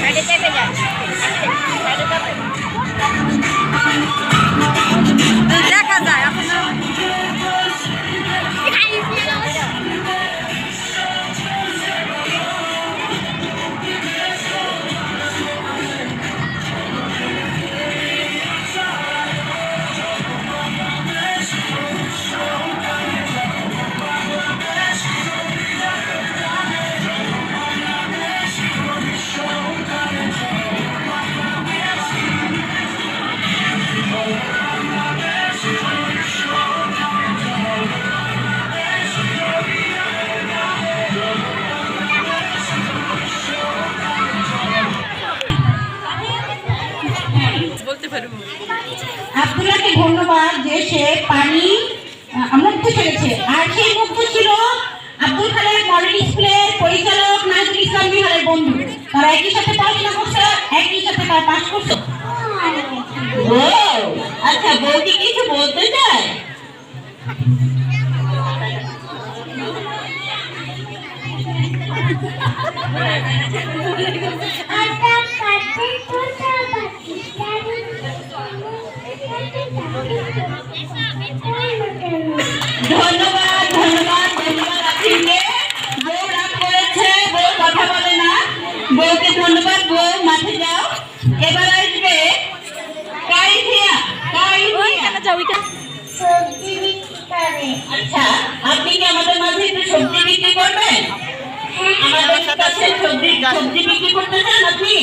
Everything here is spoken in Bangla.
Sadekat saja. Sadekat. পারব। আব্দুল্লাহকে ধন্যবাদ যে সে পানি মুক্ত ছেড়েছে আর সেই মুক্ত ছিল আব্দুল খালেক মডেল স্কুলের পরিচালক নাজরুল ইসলাম বিহারের বন্ধু। তারা একই সাথে পড়াশোনা করছে একই সাথে তারা পাশ করছে। ও আচ্ছা বৌদি কিছু বলতে চায়? ধন্যবাদ ধন্যবাদ ধন্যবাদ আপনাকে বউ রাগ করেছে বউ কথা বলে না। বউকে ধন্যবাদ বউ মাঠে যাও। এবার আসবে কাইফিয়া ওইখানে যাও ওইখানে আচ্ছা আপনি কি আমাদের মাঝে একটু সবজি বিক্রি করবেন? আমাদের কাছে সবজি সবজি বিক্রি করতে চান আপনি?